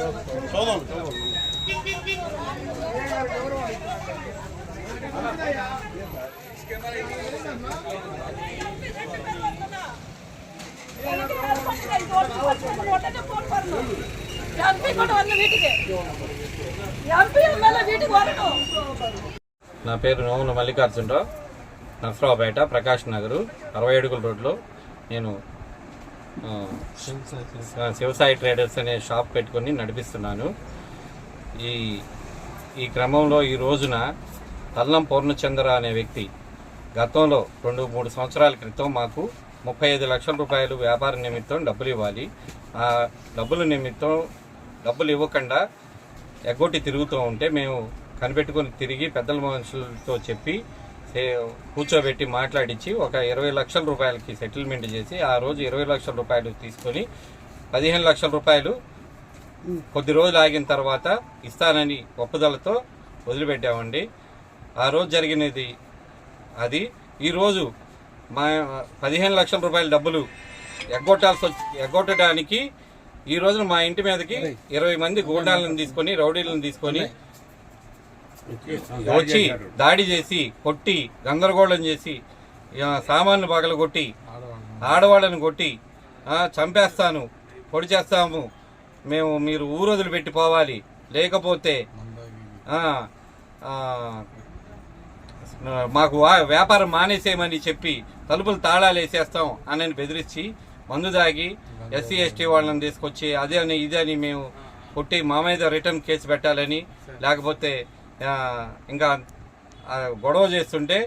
ఆ, నా పేరు నోముల మల్లికార్జునరావు. నర్సరావుపేట ప్రకాష్ నగరు అరవై ఏడుగుల రోడ్లో నేను శివసాయి ట్రేడర్స్ అనే షాప్ పెట్టుకొని నడిపిస్తున్నాను. ఈ ఈ క్రమంలో ఈ రోజున తల్లం పూర్ణచంద్ర అనే వ్యక్తి గతంలో రెండు మూడు సంవత్సరాల క్రితం మాకు ముప్పై ఐదు లక్షల రూపాయలు వ్యాపార నిమిత్తం డబ్బులు ఇవ్వాలి. ఆ డబ్బుల నిమిత్తం డబ్బులు ఇవ్వకుండా ఎగ్గొట్టి తిరుగుతూ ఉంటే మేము కనిపెట్టుకొని తిరిగి పెద్దల మనుషులతో చెప్పి కూర్చోబెట్టి మాట్లాడించి ఒక ఇరవై లక్షల రూపాయలకి సెటిల్మెంట్ చేసి ఆ రోజు ఇరవై లక్షల రూపాయలు తీసుకొని పదిహేను లక్షల రూపాయలు కొద్ది రోజులు ఆగిన తర్వాత ఇస్తానని ఒప్పుదలతో వదిలిపెట్టామండి. ఆ రోజు జరిగినది అది. ఈరోజు మా పదిహేను లక్షల రూపాయల డబ్బులు ఎగ్గొట్టాల్సి వచ్చి ఎగ్గొట్టడానికి ఈ రోజున మా ఇంటి మీదకి ఇరవై మంది గూండాలను తీసుకొని రౌడీలను తీసుకొని వచ్చి దాడి చేసి కొట్టి గందరగోళం చేసి సామాన్లు పగల కొట్టి ఆడవాళ్ళని కొట్టి చంపేస్తాను పొడి చేస్తాము మేము మీరు ఊరు పెట్టిపోవాలి లేకపోతే మాకు వ్యాపారం మానేసేయమని చెప్పి తలుపులు తాళాలు వేసేస్తాం అని బెదిరించి మందు దాగి ఎస్సీ ఎస్టీ వాళ్ళని తీసుకొచ్చి అదే అని ఇదే అని మేము కొట్టి మా మీద రిటర్న్ కేసు పెట్టాలని లేకపోతే ఇంకా గొడవ చేస్తుంటే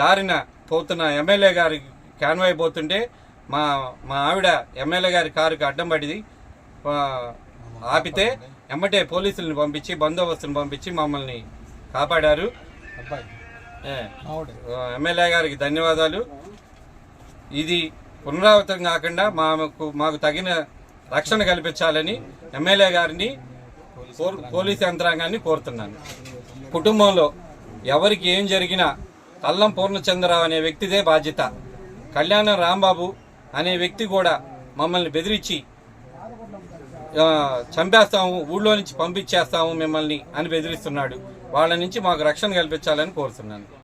దారిన పోతున్న ఎమ్మెల్యే గారి క్యాన్వాయ్ పోతుంటే మా మా ఆవిడ ఎమ్మెల్యే గారి కారుకి అడ్డం పడింది. ఆపితే ఎమ్మటే పోలీసుల్ని పంపించి బందోబస్తుని పంపించి మమ్మల్ని కాపాడారు. ఎమ్మెల్యే గారికి ధన్యవాదాలు. ఇది పునరావృతం కాకుండా మాకు మాకు తగిన రక్షణ కల్పించాలని ఎమ్మెల్యే గారిని పోలీస్ యంత్రాంగాన్ని కోరుతున్నాను. కుటుంబంలో ఎవరికి ఏం జరిగినా అల్లం పూర్ణచంద్రరావు అనే వ్యక్తిదే బాధ్యత. కళ్యాణం రాంబాబు అనే వ్యక్తి కూడా మమ్మల్ని బెదిరించి చంపేస్తాము ఊళ్ళో నుంచి పంపించేస్తాము మిమ్మల్ని అని బెదిరిస్తున్నాడు. వాళ్ళ నుంచి మాకు రక్షణ కల్పించాలని కోరుతున్నాను.